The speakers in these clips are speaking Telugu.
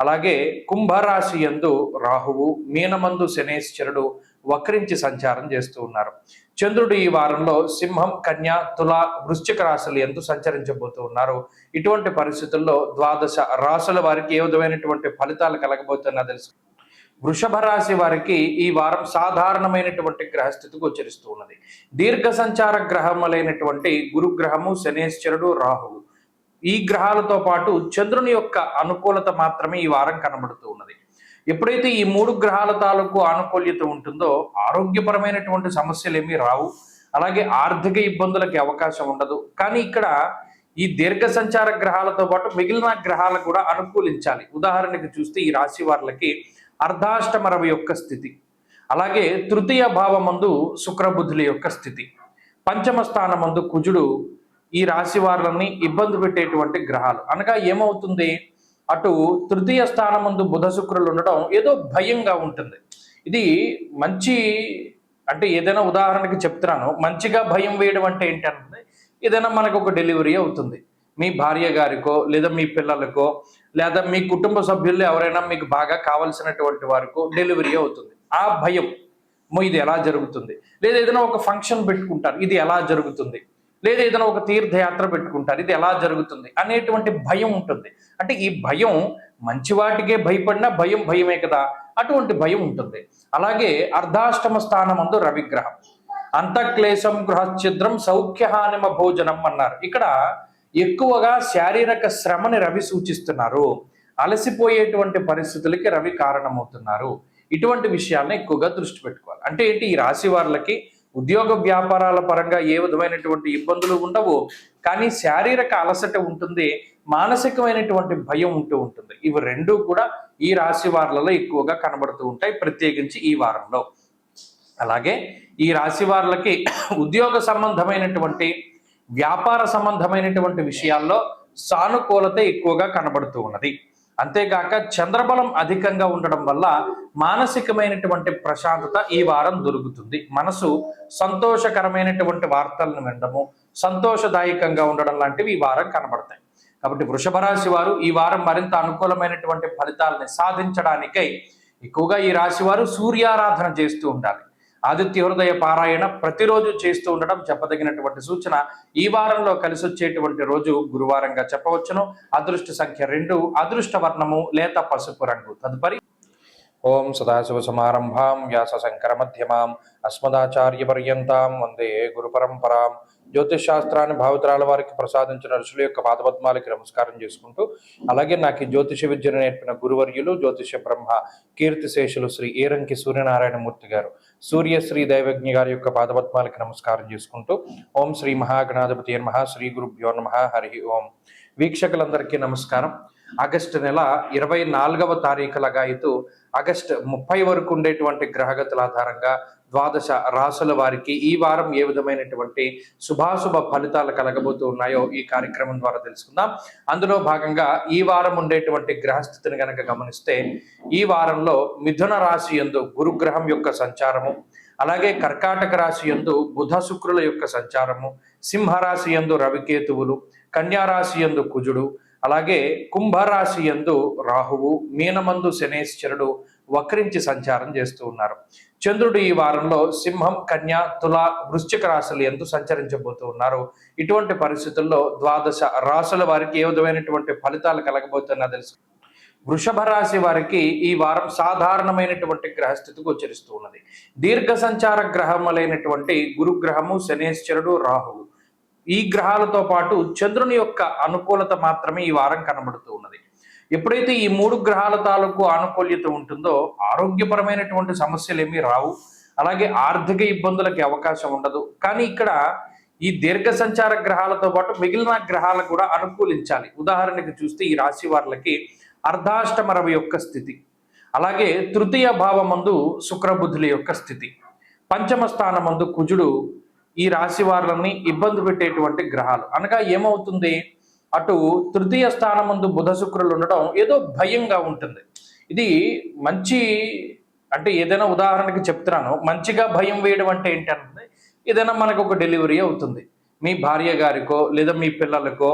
అలాగే కుంభరాశి యందు రాహువు మీనమందు శనేశ్వరుడు వక్రించి సంచారం చేస్తూ ఉన్నారు. చంద్రుడు ఈ వారంలో సింహం కన్య తుల వృశ్చిక రాశులు ఎందు సంచరించబోతూ ఉన్నారు. ఇటువంటి పరిస్థితుల్లో ద్వాదశ రాశుల వారికి ఏ విధమైనటువంటి ఫలితాలు కలగబోతున్నా తెలుసు. వృషభ రాశి వారికి ఈ వారం సాధారణమైనటువంటి గ్రహస్థితి గోచరిస్తూ ఉన్నది. దీర్ఘ సంచార గ్రహములైనటువంటి గురుగ్రహము శనేశ్వరుడు రాహువు. ఈ గ్రహాలతో పాటు చంద్రుని యొక్క అనుకూలత మాత్రమే ఈ వారం కనబడుతూ ఉన్నది. ఎప్పుడైతే ఈ మూడు గ్రహాల తాలూకు ఆనుకూల్యత ఉంటుందో ఆరోగ్యపరమైనటువంటి సమస్యలు ఏమీ రావు. అలాగే ఆర్థిక ఇబ్బందులకి అవకాశం ఉండదు. కానీ ఇక్కడ ఈ దీర్ఘ సంచార గ్రహాలతో పాటు మిగిలిన గ్రహాలు కూడా అనుకూలించాలి. ఉదాహరణకు చూస్తే ఈ రాశి వారికి అర్ధాష్టమ రవి యొక్క స్థితి. అలాగే తృతీయ భావమందు శుక్రబుద్ధుల యొక్క స్థితి. పంచమ స్థానమందు కుజుడు ఈ రాశి వారిని ఇబ్బంది పెట్టేటువంటి గ్రహాలు. అనగా ఏమవుతుంది? అటు తృతీయ స్థానమందు బుధ శుక్రులు ఉండడం ఏదో భయంగా ఉంటుంది. ఇది మంచి అంటే ఏదైనా ఉదాహరణకి చెప్తున్నాను. మంచిగా భయం వేయడం అంటే ఏంటంటే ఏదైనా మనకు ఒక డెలివరీ అవుతుంది. మీ భార్య గారికో లేదా మీ పిల్లలకో లేదా మీ కుటుంబ సభ్యుల్లో ఎవరైనా మీకు బాగా కావలసినటువంటి వారికో డెలివరీ అవుతుంది. ఆ భయం ఇది ఎలా జరుగుతుంది? లేదా ఏదైనా ఒక ఫంక్షన్ పెట్టుకుంటారు. ఇది ఎలా జరుగుతుంది? లేదా ఏదైనా ఒక తీర్థయాత్ర పెట్టుకుంటారు. ఇది ఎలా జరుగుతుంది అనేటువంటి భయం ఉంటుంది. అంటే ఈ భయం మంచి వాటికే భయపడినా భయం భయమే కదా? అటువంటి భయం ఉంటుంది. అలాగే అర్ధాష్టమ స్థానమందు రవిగ్రహం. అంతఃక్లేశం గృహఛిద్రం సౌఖ్యహానిమ భోజనం అన్నారు. ఇక్కడ ఎక్కువగా శారీరక శ్రమని రవి సూచిస్తున్నారు. అలసిపోయేటువంటి పరిస్థితులకి రవి కారణమవుతున్నారు. ఇటువంటి విషయాలను ఎక్కువగా దృష్టి పెట్టుకోవాలి. అంటే ఏంటి? ఈ రాశి వాళ్ళకి ఉద్యోగ వ్యాపారాల పరంగా ఏ విధమైనటువంటి ఇబ్బందులు ఉండవు. కానీ శారీరక అలసట ఉంటుంది మానసికమైనటువంటి భయం ఉంటూ ఉంటుంది. ఇవి రెండూ కూడా ఈ రాశి వారులలో ఎక్కువగా కనబడుతూ ఉంటాయి ప్రత్యేకించి ఈ వారంలో. అలాగే ఈ రాశి వారులకి ఉద్యోగ సంబంధమైనటువంటి వ్యాపార సంబంధమైనటువంటి విషయాల్లో సానుకూలత ఎక్కువగా కనబడుతూ ఉన్నది. అంతేగాక చంద్రబలం అధికంగా ఉండడం వల్ల మానసికమైనటువంటి ప్రశాంతత ఈ వారం దొరుకుతుంది. మనసు సంతోషకరమైనటువంటి వార్తలను వినడము సంతోషదాయకంగా ఉండడం లాంటివి ఈ వారం కనబడతాయి. కాబట్టి వృషభ రాశి వారు ఈ వారం మరింత అనుకూలమైనటువంటి ఫలితాలని సాధించడానికై ఎక్కువగా ఈ రాశి వారు సూర్యారాధన చేస్తూ ఉండాలి. ఆదిత్య హృదయ పారాయణ ప్రతిరోజు చేస్తూ ఉండడం చెప్పదగినటువంటి సూచన. ఈ వారంలో కలిసి వచ్చేటువంటి రోజు గురువారంగా చెప్పవచ్చును. అదృష్ట సంఖ్య రెండు అదృష్ట వర్ణము లేత పసుపు రంగు. తదుపరి ఓం సదాశివ సమారంభాం వ్యాస శంకర మధ్యమాం. అస్మదాచార్య పర్యంతం వందే గురుపరంపరాం జ్యోతిష్ శాస్త్రాన్ని భావితరాల వారికి ప్రసాదించిన ఋషుల యొక్క పాదపద్మాలకి నమస్కారం చేసుకుంటూ అలాగే నాకు ఈ జ్యోతిష విద్యను నేర్పిన గురువర్యులు జ్యోతిష బ్రహ్మ కీర్తిశేషులు శ్రీ ఏరంకి సూర్యనారాయణమూర్తి గారు. సూర్యశ్రీ దైవజ్ఞ గారి యొక్క పాదపద్మాలకి నమస్కారం చేసుకుంటూ ఓం శ్రీ మహాగణాధిపతి నమ శ్రీ గురుభ్యో నమ హరి ఓం. వీక్షకులందరికీ నమస్కారం. ఆగస్టు నెల ఇరవై నాలుగవ తారీఖులగా లగాయితూ ఆగస్టు ముప్పై వరకు ఉండేటువంటి గ్రహగతుల ఆధారంగా ద్వాదశ రాసుల వారికి ఈ వారం ఏ విధమైనటువంటి శుభాశుభ ఫలితాలు కలగబోతూ ఉన్నాయో ఈ కార్యక్రమం ద్వారా తెలుసుకుందాం. అందులో భాగంగా ఈ వారం ఉండేటువంటి గ్రహస్థితిని గనక గమనిస్తే ఈ వారంలో మిథున రాశి యందు గురుగ్రహం యొక్క సంచారము అలాగే కర్కాటక రాశి యందు బుధ శుక్రుల యొక్క సంచారము సింహరాశి యందు రవికేతువులు కన్యారాశి ఎందు యందు కుజుడు అలాగే కుంభరాశి యందు రాహువు మీనమందు శనేశ్వరుడు వక్రించి సంచారం చేస్తూ ఉన్నారు. చంద్రుడు ఈ వారంలో సింహం కన్య తుల వృశ్చిక రాశులు ఎందు సంచరించబోతూ ఉన్నారు. ఇటువంటి పరిస్థితుల్లో ద్వాదశ రాశుల వారికి ఏ విధమైనటువంటి ఫలితాలు కలగబోతున్నా తెలుసు. వృషభ రాశి వారికి ఈ వారం సాధారణమైనటువంటి గ్రహస్థితి గోచరిస్తూ ఉన్నది. దీర్ఘ సంచార గ్రహములైనటువంటి గురుగ్రహము శనేశ్వరుడు రాహువు. ఈ గ్రహాలతో పాటు చంద్రుని యొక్క అనుకూలత మాత్రమే ఈ వారం కనబడుతూ ఉన్నది. ఎప్పుడైతే ఈ మూడు గ్రహాల తాలూకు ఆనుకూల్యత ఉంటుందో ఆరోగ్యపరమైనటువంటి సమస్యలు ఏమీ రావు. అలాగే ఆర్థిక ఇబ్బందులకి అవకాశం ఉండదు. కానీ ఇక్కడ ఈ దీర్ఘ సంచార గ్రహాలతో పాటు మిగిలిన గ్రహాలు కూడా అనుకూలించాలి. ఉదాహరణకు చూస్తే ఈ రాశి వారికి అర్ధాష్టమ రవి యొక్క స్థితి. అలాగే తృతీయ భావమందు శుక్రబుద్ధుల యొక్క స్థితి. పంచమ స్థానమందు కుజుడు ఈ రాశి వారిని ఇబ్బంది పెట్టేటువంటి గ్రహాలు. అనగా ఏమవుతుంది? అటు తృతీయ స్థానమందు బుధ శుక్రులు ఉండడం ఏదో భయంగా ఉంటుంది. ఇది మంచి అంటే ఏదైనా ఉదాహరణకి చెప్తున్నాను. మంచిగా భయం వేయడం అంటే ఏంటంటే ఏదైనా మనకు ఒక డెలివరీ అవుతుంది. మీ భార్య గారికో లేదా మీ పిల్లలకో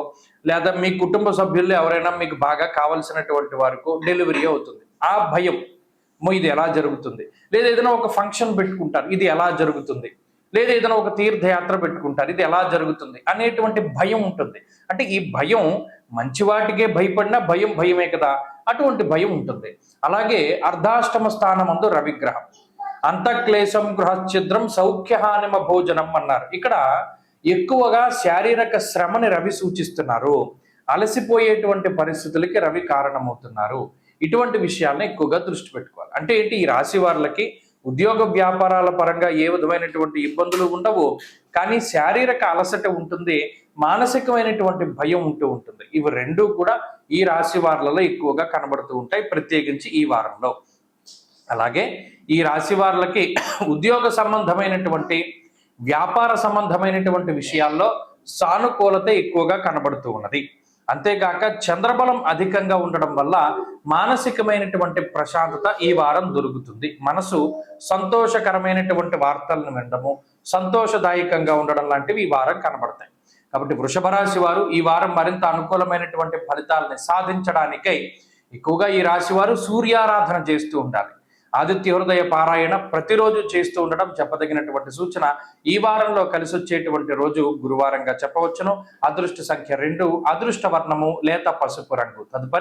లేదా మీ కుటుంబ సభ్యుల్లో ఎవరైనా మీకు బాగా కావలసినటువంటి వారికో డెలివరీ అవుతుంది. ఆ భయం ఇది ఎలా జరుగుతుంది? లేదా ఏదైనా ఒక ఫంక్షన్ పెట్టుకుంటారు. ఇది ఎలా జరుగుతుంది? లేదా ఏదైనా ఒక తీర్థయాత్ర పెట్టుకుంటారు. ఇది ఎలా జరుగుతుంది అనేటువంటి భయం ఉంటుంది. అంటే ఈ భయం మంచి వాటికే భయపడినా భయం భయమే కదా? అటువంటి భయం ఉంటుంది. అలాగే అర్ధాష్టమ స్థానమందు రవిగ్రహం. అంతఃక్లేశం గృహఛిద్రం సౌఖ్యహానిమ భోజనం అన్నారు. ఇక్కడ ఎక్కువగా శారీరక శ్రమని రవి సూచిస్తున్నారు. అలసిపోయేటువంటి పరిస్థితులకి రవి కారణమవుతున్నారు. ఇటువంటి విషయాలను ఎక్కువగా దృష్టి పెట్టుకోవాలి. అంటే ఏంటి? ఈ రాశి వాళ్ళకి ఉద్యోగ వ్యాపారాల పరంగా ఏ విధమైనటువంటి ఇబ్బందులు ఉండవు కానీ శారీరక అలసట ఉంటుంది మానసికమైనటువంటి భయం ఉంటూ ఉంటుంది. ఇవి రెండు కూడా ఈ రాశి వారులలో ఎక్కువగా కనబడుతూ ఉంటాయి ప్రత్యేకించి ఈ వారంలో. అలాగే ఈ రాశి వారులకి ఉద్యోగ సంబంధమైనటువంటి వ్యాపార సంబంధమైనటువంటి విషయాల్లో సానుకూలత ఎక్కువగా కనబడుతూ ఉన్నది. అంతేగాక చంద్రబలం అధికంగా ఉండడం వల్ల మానసికమైనటువంటి ప్రశాంతత ఈ వారం దొరుకుతుంది. మనసు సంతోషకరమైనటువంటి వార్తలను వినడము సంతోషదాయకంగా ఉండడం లాంటివి ఈ వారం కనబడతాయి. కాబట్టి వృషభ రాశి వారు ఈ వారం మరింత అనుకూలమైనటువంటి ఫలితాలని సాధించడానికై ఎక్కువగా ఈ రాశి వారు సూర్యారాధన చేస్తూ ఉండాలి. ఆదిత్య హృదయ పారాయణ ప్రతిరోజు చేస్తూ ఉండడం చెప్పదగినటువంటి సూచన. ఈ వారంలో కలిసి వచ్చేటువంటి రోజు గురువారంగా చెప్పవచ్చును. అదృష్ట సంఖ్య రెండు అదృష్ట వర్ణము లేత పసుపు రంగు. తదుపరి